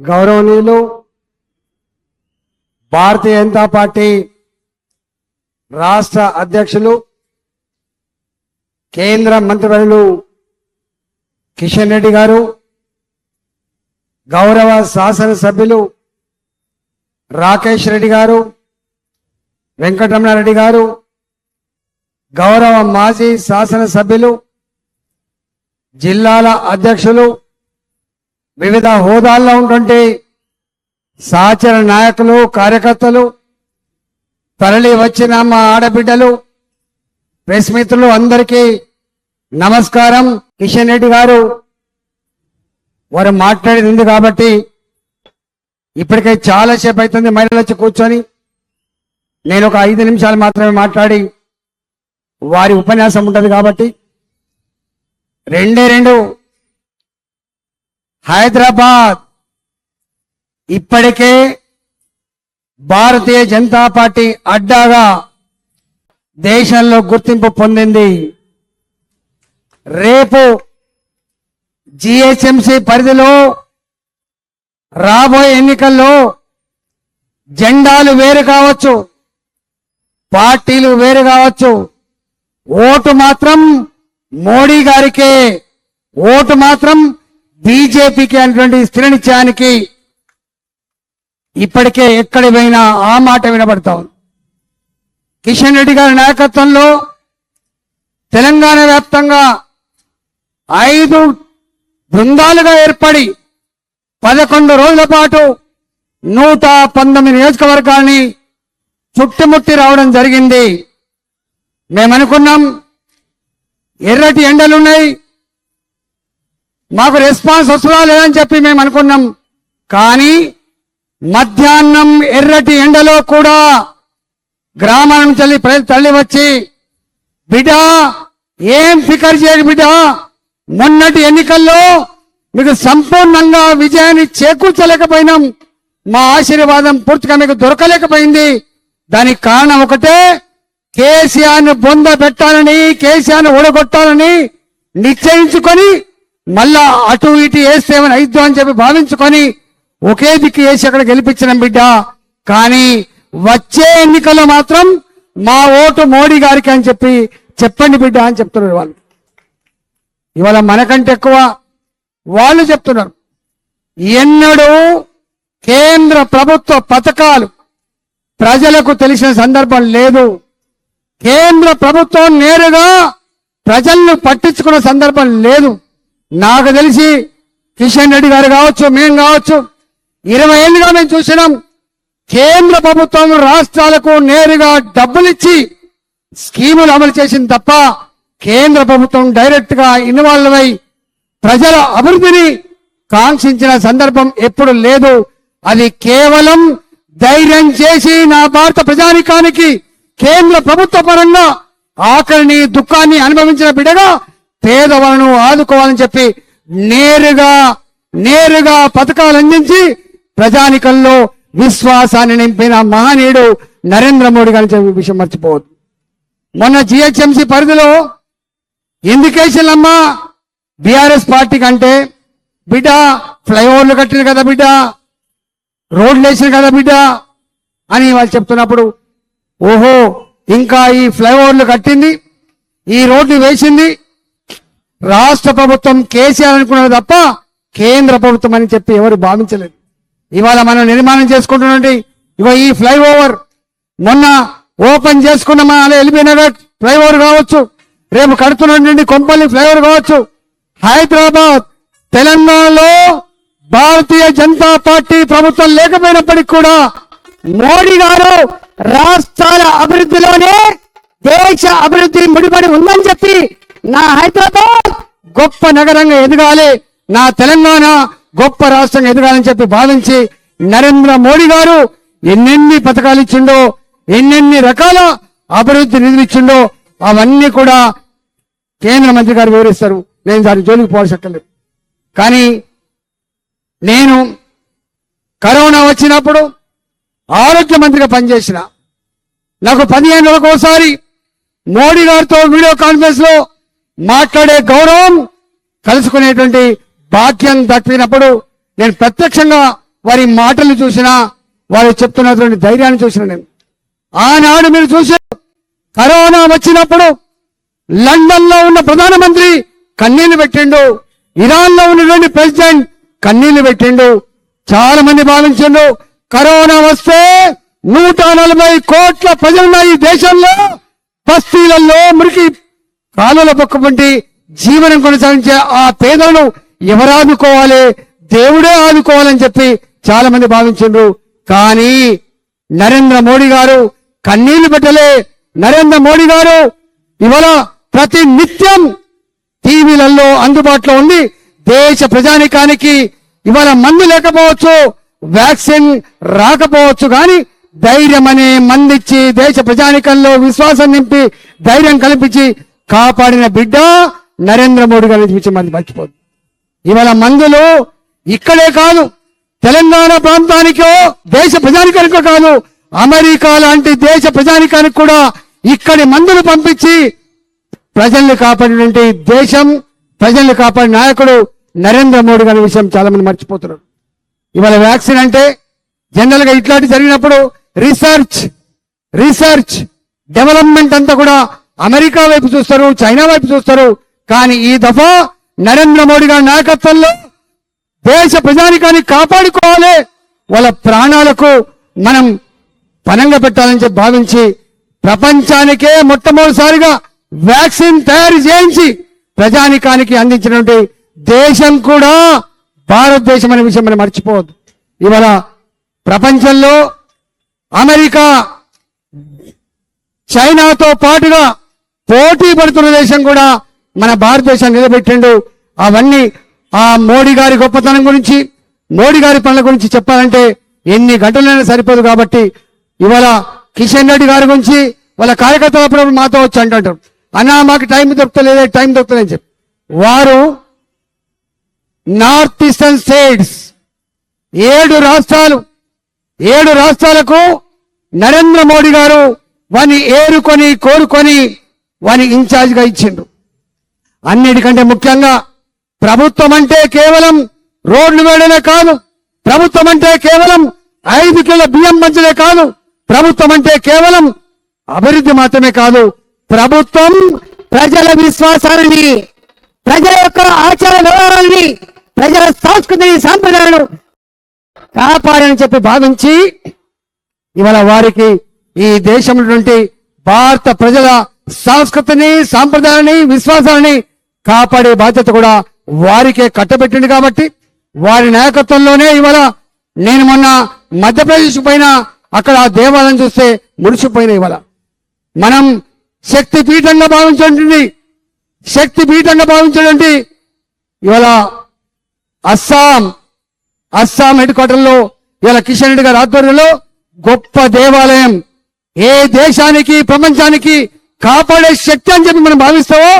గౌరవనీయులు భారతీయ జనతా పార్టీ రాష్ట్ర అధ్యక్షులు కేంద్ర మంత్రివర్యులు కిషన్ రెడ్డి గారు గౌరవ శాసనసభ్యులు రాకేష్ రెడ్డి గారు వెంకటరమణారెడ్డి గారు గౌరవ మాజీ శాసనసభ్యులు జిల్లాల అధ్యక్షులు వివిధ హోదాల్లో ఉన్నటువంటి సహచర నాయకులు కార్యకర్తలు తరలి వచ్చిన మా ఆడబిడ్డలు ప్రెస్ మిత్రులు అందరికీ నమస్కారం. కిషన్ రెడ్డి గారు వారు మాట్లాడేది కాబట్టి ఇప్పటికే చాలాసేపు అవుతుంది మహిళలు వచ్చి కూర్చొని. నేను ఒక ఐదు నిమిషాలు మాత్రమే మాట్లాడి వారి ఉపన్యాసం ఉంటుంది కాబట్టి రెండే రెండు హైదరాబాద్. ఇప్పటికే భారతీయ జనతా పార్టీ అడ్డాగా దేశంలో గుర్తింపు పొందింది. రేపు జిహెచ్ఎంసి పరిధిలో రాబోయే ఎన్నికల్లో జెండాలు వేరు కావచ్చు పార్టీలు వేరు కావచ్చు. ఓటు మాత్రం మోడీ గారికే ఓటు మాత్రం బీజేపీకి అనేటువంటి స్థిరనిత్యానికి ఇప్పటికే ఎక్కడి పోయినా ఆ మాట వినబడతా ఉంది. కిషన్ రెడ్డి గారి నాయకత్వంలో తెలంగాణ వ్యాప్తంగా ఐదు బృందాలుగా ఏర్పడి పదకొండు రోజుల పాటు నూట పంతొమ్మిది నియోజకవర్గాల్ని చుట్టుముట్టి రావడం జరిగింది. మేమనుకున్నాం ఎర్రటి ఎండలున్నాయి మాకు రెస్పాన్స్ వస్తుందా లేదని చెప్పి మేము అనుకున్నాం. కానీ మధ్యాహ్నం ఎర్రటి ఎండలో కూడా గ్రామాల నుంచి ప్రజలు తల్లి వచ్చి బిడ్డ ఏం ఫికర్ చేయకు బిడ్డ? మొన్నటి ఎన్నికల్లో మీకు సంపూర్ణంగా విజయాన్ని చేకూర్చలేకపోయినాం. మా ఆశీర్వాదం పూర్తిగా మీకు దొరకలేకపోయింది. దానికి కారణం ఒకటే కేసీఆర్ను బొంద పెట్టాలని కేసీఆర్ను ఓడగొట్టాలని నిశ్చయించుకొని మళ్ళా అటు ఇటు వేస్తేమని అయిద్దు అని చెప్పి భావించుకొని ఒకే దిక్కు వేసి అక్కడ గెలిపించిన బిడ్డ. కానీ వచ్చే ఎన్నికల్లో మాత్రం మా ఓటు మోడీ గారికి అని చెప్పి చెప్పండి బిడ్డ అని చెప్తున్నారు వాళ్ళు. ఇవాళ మనకంటే ఎక్కువ వాళ్ళు చెప్తున్నారు. ఎన్నడూ కేంద్ర ప్రభుత్వ పథకాలు ప్రజలకు తెలిసిన సందర్భం లేదు. కేంద్ర ప్రభుత్వం నేరుగా ప్రజలను పట్టించుకున్న సందర్భం లేదు. నాకు తెలిసి కిషన్ రెడ్డి గారు కావచ్చు మేము కావచ్చు ఇరవై ఏళ్ళుగా మేము చూసినాం. కేంద్ర ప్రభుత్వం రాష్ట్రాలకు నేరుగా డబ్బులిచ్చి స్కీములు అమలు చేసింది తప్ప కేంద్ర ప్రభుత్వం డైరెక్ట్గా ఇన్వాల్వ్ అయి ప్రజల అభివృద్ధిని కాంక్షించిన సందర్భం ఎప్పుడు లేదు. అది కేవలం ధైర్యం చేసి నా భారత ప్రజానికానికి కేంద్ర ప్రభుత్వ పరంగా ఆకలిని దుఃఖాన్ని అనుభవించిన బిడగా పేదవాళ్ళను ఆదుకోవాలని చెప్పి నేరుగా నేరుగా పథకాలు అందించి ప్రజానికల్లో విశ్వాసాన్ని నింపిన మహనీయుడు నరేంద్ర మోడీ గారి చెప్పే విషయం మర్చిపోవద్దు. మొన్న జిహెచ్ఎంసి పరిధిలో ఇండికేషన్ అమ్మా బీఆర్ఎస్ పార్టీ కంటే బిడ్డ ఫ్లైఓవర్లు కట్టిన కదా బిడ్డ రోడ్లు వేసిన కదా బిడ్డ అని వాళ్ళు చెప్తున్నప్పుడు ఓహో ఇంకా ఈ ఫ్లైఓవర్లు కట్టింది ఈ రోడ్లు వేసింది రాష్ట్ర ప్రభుత్వం కేసీఆర్ అనుకున్నారు తప్ప కేంద్ర ప్రభుత్వం అని చెప్పి ఎవరు భావించలేదు. ఇవాళ మనం నిర్మాణం చేసుకుంటున్నటువంటి ఇగో ఈ ఫ్లైఓవర్ మొన్న ఓపెన్ చేసుకున్న మన ఎల్బీ నగర్ ఫ్లైఓవర్ కావచ్చు రేపు కడుతున్నటువంటి కొంపల్లి ఫ్లైఓవర్ కావచ్చు హైదరాబాద్ తెలంగాణలో భారతీయ జనతా పార్టీ ప్రభుత్వం లేకపోయినప్పటికీ కూడా మోడీ గారు రాష్ట్రాల అభివృద్ధిలోనే దేశ అభివృద్ధి ముడిపడి ఉందని చెప్పి నా హైదరాబాద్ గొప్ప నగరంగా ఎదగాలి. నా తెలంగాణ గొప్ప రాష్ట్రంగా ఎదగాలని చెప్పి భావించి నరేంద్ర మోడీ గారు ఎన్నెన్ని పథకాలు ఇచ్చిండో ఎన్నెన్ని రకాల అభివృద్ధి నిధులు ఇచ్చిండో అవన్నీ కూడా కేంద్ర మంత్రి గారు వివరిస్తారు. నేను దాని జోలికి పోవసక్కర్లేదు కానీ నేను కరోనా వచ్చినప్పుడు ఆరోగ్య మంత్రిగా పనిచేసిన నాకు పదిహేను నెలలకు ఒకసారి మోడీ గారితో వీడియో కాన్ఫరెన్స్లో మాట్లాడే గౌరవం కలుసుకునేటువంటి భాగ్యం దక్కినప్పుడు నేను ప్రత్యక్షంగా వారి మాటలు చూసినా వారు చెప్తున్నటువంటి ధైర్యాన్ని చూసిన నేను. ఆనాడు మీరు చూసే కరోనా వచ్చినప్పుడు లండన్లో ఉన్న ప్రధానమంత్రి కన్నీళ్ళు పెట్టిండు ఇరాన్లో ఉన్నటువంటి ప్రెసిడెంట్ కన్నీళ్ళు పెట్టిండు చాలా మంది భావించిండు కరోనా వస్తే నూట నలభై కోట్ల ప్రజలున్న ఈ దేశంలో బస్తీలలో మురికి కాలువల పక్కపంటి జీవనం కొనసాగించే ఆ పేదలను ఎవరు ఆదుకోవాలి? దేవుడే ఆదుకోవాలని చెప్పి చాలా మంది భావించారు కానీ నరేంద్ర మోడీ గారు కన్నీళ్ళు పెట్టలే. నరేంద్ర మోడీ గారు ఇవాళ ప్రతి నిత్యం టీవీలలో అందుబాటులో ఉంది. దేశ ప్రజానికానికి ఇవాళ మందు లేకపోవచ్చు వ్యాక్సిన్ రాకపోవచ్చు కానీ ధైర్యం అనే మందిచ్చి దేశ ప్రజానికంలో విశ్వాసం నింపి ధైర్యం కల్పించి కాపాడిన బిడ్డ నరేంద్ర మోడీ గారి నుంచి మంది మర్చిపోదు. ఇవాళ మందులు ఇక్కడే కాదు తెలంగాణ ప్రాంతానికో దేశ ప్రజానికానికో కాదు అమెరికా లాంటి దేశ ప్రజానికానికి కూడా ఇక్కడి మందులు పంపించి ప్రజల్ని కాపాడినటువంటి దేశం ప్రజల్ని కాపాడిన నాయకుడు నరేంద్ర మోడీ గారి విషయం చాలా మంది మర్చిపోతున్నారు. ఇవాళ వ్యాక్సిన్ అంటే జనరల్గా ఇట్లాంటి జరిగినప్పుడు రీసెర్చ్ రీసెర్చ్ డెవలప్మెంట్ అంతా కూడా అమెరికా వైపు చూస్తారు చైనా వైపు చూస్తారు. కానీ ఈ దఫా నరేంద్ర మోడీ గారి నాయకత్వంలో దేశ ప్రజానికాన్ని కాపాడుకోవాలి. వాళ్ళ ప్రాణాలకు మనం పనంగా పెట్టాలని చెప్పి భావించి ప్రపంచానికే మొట్టమొదటిసారిగా వ్యాక్సిన్ తయారు చేయించి ప్రజానికానికి అందించినటువంటి దేశం కూడా భారతదేశం అనే విషయం మనం మర్చిపోవద్దు. ఇవాళ ప్రపంచంలో అమెరికా చైనాతో పాటుగా పోటీ పడుతున్న దేశం కూడా మన భారతదేశం నిలబెట్టిండు. అవన్నీ ఆ మోడీ గారి గొప్పతనం గురించి మోడీ గారి పనుల గురించి చెప్పాలంటే ఎన్ని గంటలైనా సరిపోదు కాబట్టి ఇవాళ కిషన్ రెడ్డి గారి గురించి వాళ్ళ కార్యకర్తలు అప్పుడప్పుడు మాతో వచ్చి అంటుంటారు. అన్నా మాకు టైం దొరుకుతలేదే టైం దొరుకుతలేదని చెప్పి. వారు నార్త్ ఈస్టర్న్ స్టేట్స్ ఏడు రాష్ట్రాలు ఏడు రాష్ట్రాలకు నరేంద్ర మోడీ గారు వాని ఏరుకొని కోరుకొని వాని ఇన్ఛార్జ్గా ఇచ్చిండు అన్నిటికంటే ముఖ్యంగా ప్రభుత్వం అంటే కేవలం రోడ్లు వేయడమే కాదు ప్రభుత్వం అంటే కేవలం ఐదు కిలో బియ్యం మంచిదే కాదు ప్రభుత్వం అంటే కేవలం అభివృద్ధి మాత్రమే కాదు ప్రభుత్వం ప్రజల విశ్వాసాన్ని ప్రజల యొక్క ఆచార వ్యవహారాన్ని ప్రజల సంస్కృతిని సాంప్రదాయాలను కాపాడని చెప్పి భావించి ఇవాళ వారికి ఈ దేశంలో నుండి భారత ప్రజల సంస్కృతిని సాంప్రదాయాన్ని విశ్వాసాన్ని కాపాడే బాధ్యత కూడా వారికే కట్టబెట్టింది కాబట్టి వారి నాయకత్వంలోనే ఇవాళ నేను మొన్న మధ్యప్రదేశ్ పైన అక్కడ ఆ దేవాలయం చూస్తే ముడిచిపోయిన ఇవాళ. మనం శక్తి పీఠంగా భావించండి శక్తి పీఠంగా భావించండి ఇవాళ అస్సాం అస్సాం హెడ్ క్వార్టర్లో ఇవాళ కిషన్ రెడ్డి గారి ఆధ్వర్యంలో గొప్ప దేవాలయం. ఏ దేశానికి ప్రపంచానికి కాపాడే శక్తి అని చెప్పి మనం భావిస్తామో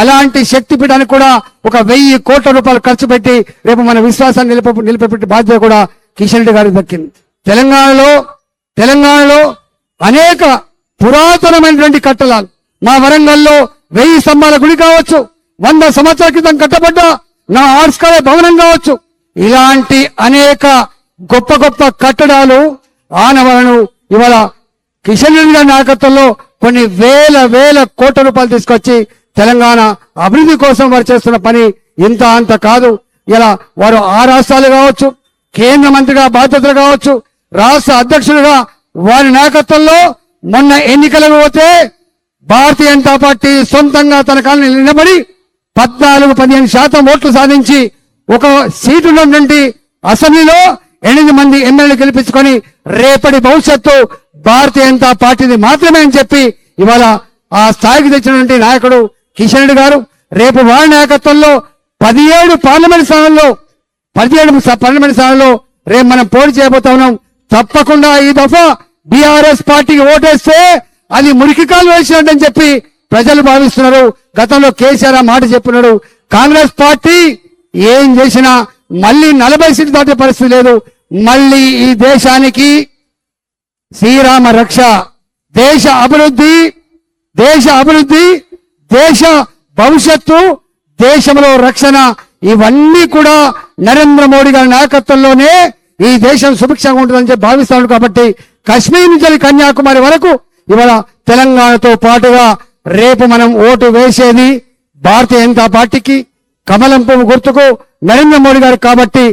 అలాంటి శక్తి పీఠానికి కూడా ఒక వెయ్యి కోట్ల రూపాయలు ఖర్చు పెట్టి రేపు మన విశ్వాసాన్ని నిలిప నిలిపెట్టే బాధ్యత కూడా కిషన్ రెడ్డి గారికి దక్కింది. తెలంగాణలో తెలంగాణలో అనేక పురాతనమైనటువంటి కట్టడాలు. మా వరంగల్లో వెయ్యి స్తంభాల గుడి కావచ్చు వంద సంవత్సరాల క్రితం కట్టబడ్డ నా ఆర్ట్స్ కాలేజ్ భవనం కావచ్చు. ఇలాంటి అనేక గొప్ప గొప్ప కట్టడాలు ఆనవలను ఇవాళ కిషన్ రెడ్డి గారి నాయకత్వంలో కొన్ని వేల వేల కోట్ల రూపాయలు తీసుకొచ్చి తెలంగాణ అభివృద్ధి కోసం వారు చేస్తున్న పని ఇంత అంత కాదు. ఇలా వారు ఆ రాష్ట్రాలు కావచ్చు కేంద్ర మంత్రిగా బాధ్యతలు కావచ్చు రాష్ట్ర అధ్యక్షులుగా వారి నాయకత్వంలో మొన్న ఎన్నికలకు పోతే భారతీయ జనతా పార్టీ సొంతంగా తన కాలని నిలబడి పద్నాలుగు పదిహేను శాతం ఓట్లు సాధించి ఒక సీటు ఉన్నటువంటి అసెంబ్లీలో ఎనిమిది మంది ఎమ్మెల్యేలు గెలిపించుకొని రేపటి భవిష్యత్తు భారతీయ జనతా పార్టీని మాత్రమే అని చెప్పి ఇవాళ ఆ స్థాయికి తెచ్చినటువంటి నాయకుడు కిషన్ రెడ్డి గారు రేపు వారి నాయకత్వంలో పదిహేడు పార్లమెంట్ స్థానంలో పదిహేడు పార్లమెంట్ స్థానంలో రేపు మనం పోటీ చేయబోతా ఉన్నాం. తప్పకుండా ఈ దఫా బీఆర్ఎస్ పార్టీకి ఓటేస్తే అది మురికి కాలు వేసినట్టు చెప్పి ప్రజలు భావిస్తున్నారు. గతంలో కేసీఆర్ మాట చెప్పినాడు. కాంగ్రెస్ పార్టీ ఏం చేసినా మళ్ళీ నలభై సీట్లు దాటే పరిస్థితి లేదు. మళ్ళీ ఈ దేశానికి శ్రీరామ రక్ష. దేశ అభివృద్ధి దేశ అభివృద్ధి దేశ భవిష్యత్తు దేశంలో రక్షణ ఇవన్నీ కూడా నరేంద్ర మోడీ గారి నాయకత్వంలోనే ఈ దేశం సుభిక్షంగా ఉంటుందని చెప్పి భావిస్తాను కాబట్టి కశ్మీర్ నుంచి కన్యాకుమారి వరకు ఇవాళ తెలంగాణతో పాటుగా రేపు మనం ఓటు వేసేది భారతీయ జనతా పార్టీకి కమలం పువ్వు గుర్తుకు నరేంద్ర మోడీ గారు కాబట్టి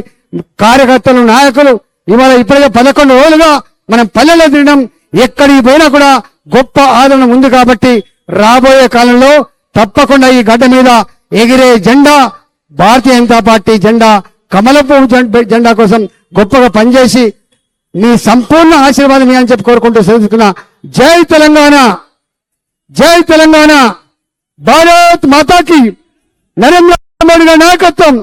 కార్యకర్తలు నాయకులు ఇవాళ ఇప్పటికే పదకొండు రోజులుగా మనం పల్లెల్లో తినడం ఎక్కడికి పోయినా కూడా గొప్ప ఆదరణ ఉంది కాబట్టి రాబోయే కాలంలో తప్పకుండా ఈ గడ్డ మీద ఎగిరే జెండా భారతీయ జనతా పార్టీ జెండా కమలపు జెండా కోసం గొప్పగా పనిచేసి మీ సంపూర్ణ ఆశీర్వాదం అని చెప్పి కోరుకుంటూ సెలవుకున్నా జై తెలంగాణ జై తెలంగాణ భారత్ మాతాకి నరేంద్ర మోడీ నాయకత్వం.